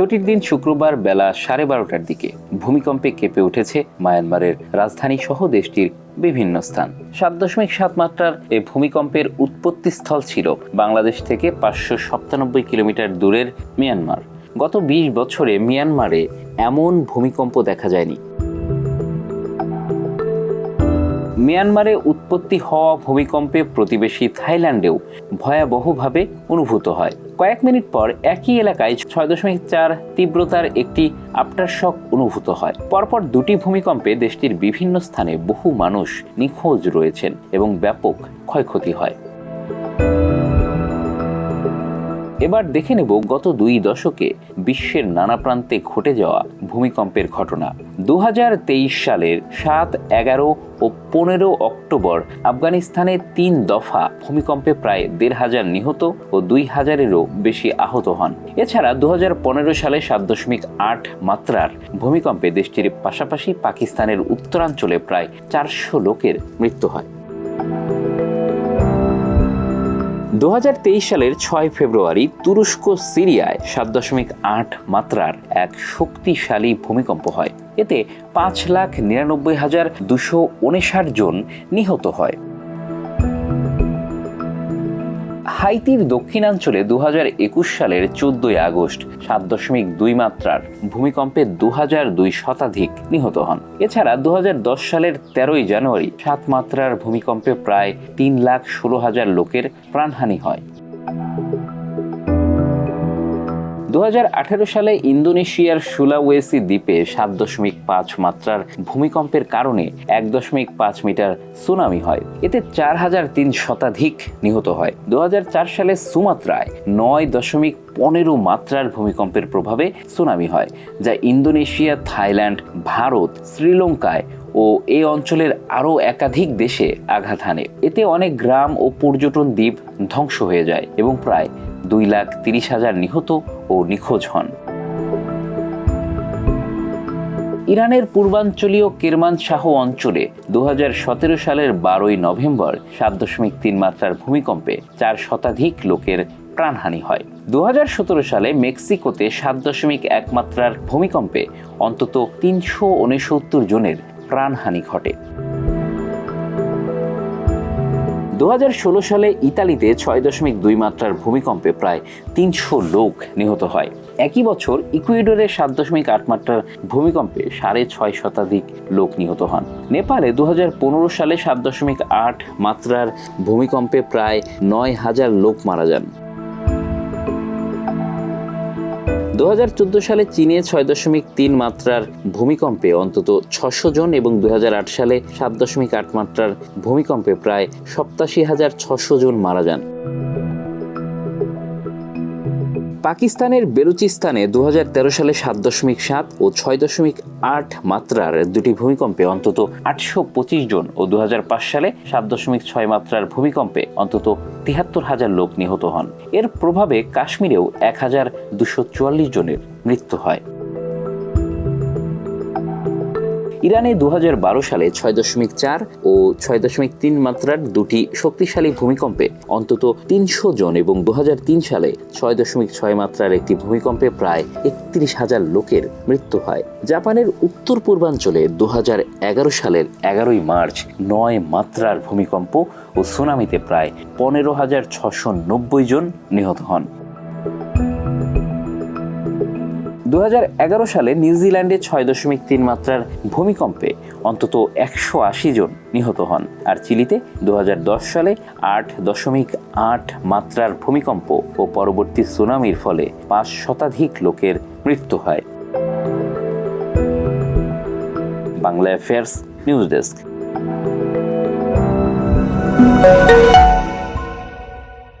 ছুটির দিন শুক্রবার বেলা সাড়ে বারোটার দিকে ভূমিকম্পে কেঁপে উঠেছে মায়ানমারের রাজধানী সহ দেশটির বিভিন্ন স্থান। সাত দশমিক সাত মাত্রার এই ভূমিকম্পের উৎপত্তিস্থল ছিল বাংলাদেশ থেকে পাঁচশো সপ্তানব্বই কিলোমিটার দূরের মিয়ানমার। গত বিশ বছরে মিয়ানমারে এমন ভূমিকম্প দেখা যায়নি। মিয়ানমারে উৎপত্তি হওয়া ভূমিকম্পে প্রতিবেশী থাইল্যান্ডেও ভয়াবহভাবে অনুভূত হয়। কয়েক মিনিট পর একই এলাকায় ছয় দশমিক চার তীব্রতার একটি আফটারশক অনুভূত হয়। পরপর দুটি ভূমিকম্পে দেশটির বিভিন্ন স্থানে বহু মানুষ নিখোঁজ রয়েছেন এবং ব্যাপক ক্ষয়ক্ষতি হয়। এবার দেখে নেব গত দুই দশকে বিশ্বের নানা প্রান্তে ঘটে যাওয়া ভূমিকম্পের ঘটনা। দু হাজার তেইশ সালের সাত, এগারো ও পনেরো অক্টোবর আফগানিস্তানে তিন দফা ভূমিকম্পে প্রায় দেড় হাজার নিহত ও দুই হাজারেরও বেশি আহত হন। এছাড়া দু হাজার পনেরো সালে সাত দশমিক আট মাত্রার ভূমিকম্পে দেশটির পাশাপাশি পাকিস্তানের উত্তরাঞ্চলে প্রায় চারশো লোকের মৃত্যু হয়। দু হাজার তেইশ সালের ছয় ফেব্রুয়ারি তুরস্ক, সিরিয়ায় সাত দশমিক আট মাত্রার এক শক্তিশালী ভূমিকম্প হয়। এতে পাঁচ লাখ নিরানব্বই হাজার দুশো উনষাট জন নিহত হয়। হাইতির দক্ষিণাঞ্চলে দু হাজার একুশ সালের চোদ্দই আগস্ট সাত দশমিক দুই মাত্রার ভূমিকম্পে দু হাজার দুই শতাধিক নিহত হন। এছাড়া দু হাজার দশ সালের তেরোই জানুয়ারি সাত মাত্রার ভূমিকম্পে প্রায় তিন লাখ ষোলো হাজার লোকের প্রাণহানি হয়। দুহাজার আঠারো সালে ইন্দোনেশিয়ার সুলাওয়েসি দ্বীপে সাত দশমিক পাঁচ মাত্রার ভূমিকম্পের কারণে এক দশমিক পাঁচ মিটার সুনামি হয়। এতে চার হাজার তিন শতাধিক নিহত হয়। দু হাজার চার সালে সুমাত্রায় নয় দশমিক পনেরো মাত্রার ভূমিকম্পের প্রভাবে সুনামি হয়, যা ইন্দোনেশিয়া, থাইল্যান্ড, ভারত, শ্রীলঙ্কায় ও এই অঞ্চলের আরও একাধিক দেশে আঘাত হানে। এতে অনেক গ্রাম ও পর্যটন দ্বীপ ধ্বংস হয়ে যায় এবং প্রায় দুই লাখ তিরিশ হাজার নিহত ও নিখোঁজ হন। ইরানের পূর্বাঞ্চলীয় কেরমান শাহ অঞ্চলে দু হাজার সতেরো সালের বারোই নভেম্বর সাত দশমিক তিন মাত্রার ভূমিকম্পে চার শতাধিক লোকের প্রাণহানি হয়। দু হাজার সতেরো সালে মেক্সিকোতে সাত দশমিক এক মাত্রার ভূমিকম্পে অন্তত তিনশো উনসত্তর জনের প্রাণহানি ঘটে। দু সালে ইতালিতে ছয় দশমিক দুই মাত্রার ভূমিকম্পে প্রায় তিনশো লোক নিহত হয়। একই বছর ইকুয়েডরে সাত দশমিক আট মাত্রার ভূমিকম্পে সাড়ে ছয় শতাধিক লোক নিহত হন। নেপালে দু হাজার পনেরো সালে সাত দশমিক আট মাত্রার ভূমিকম্পে প্রায় নয় হাজার লোক মারা যান। দু হাজার চোদ্দ সালে চীনে ছয় দশমিক তিন মাত্রার ভূমিকম্পে অন্তত ছশো জন এবং দুহাজার আট সালে সাত দশমিক আট মাত্রার ভূমিকম্পে প্রায় সপ্তাশি হাজার ছশো জন মারা যান। পাকিস্তানের বেলুচিস্তানে দু হাজার তেরো সালে সাত দশমিক সাত ও ছয় দশমিক আট মাত্রার দুটি ভূমিকম্পে অন্তত আটশো পঁচিশ জন ও দু হাজার পাঁচ সালে সাত দশমিক ছয় মাত্রার ভূমিকম্পে অন্তত তিহাত্তর হাজার লোক নিহত হন। এর প্রভাবে কাশ্মীরেও এক হাজার দুশো চুয়াল্লিশ জনের মৃত্যু হয়। ইরানে দু হাজার বারো সালে ছয় দশমিক চার ও ছয় দশমিক তিন মাত্রার দুটি শক্তিশালী ভূমিকম্পে অন্তত তিনশো জন এবং দু হাজার তিন সালে ছয় দশমিক ছয় মাত্রার একটি ভূমিকম্পে প্রায় একত্রিশ হাজার লোকের মৃত্যু হয়। জাপানের উত্তর পূর্বাঞ্চলে দু এগারো সালের এগারোই মার্চ নয় মাত্রার ভূমিকম্প ও সুনামিতে প্রায় পনেরো হাজার ছশো নব্বই জন নিহত হন। দু হাজার এগারো সালে নিউজিল্যান্ডে ছয় দশমিক তিন মাত্রার ভূমিকম্পে অন্তত একশো আশি জন নিহত হন। আর চিলিতে দু হাজার দশ সালে আট দশমিক আট মাত্রার ভূমিকম্প ও পরবর্তী সুনামির ফলে পাঁচ শতাধিক লোকের মৃত্যু হয়। Bangla affairs news desk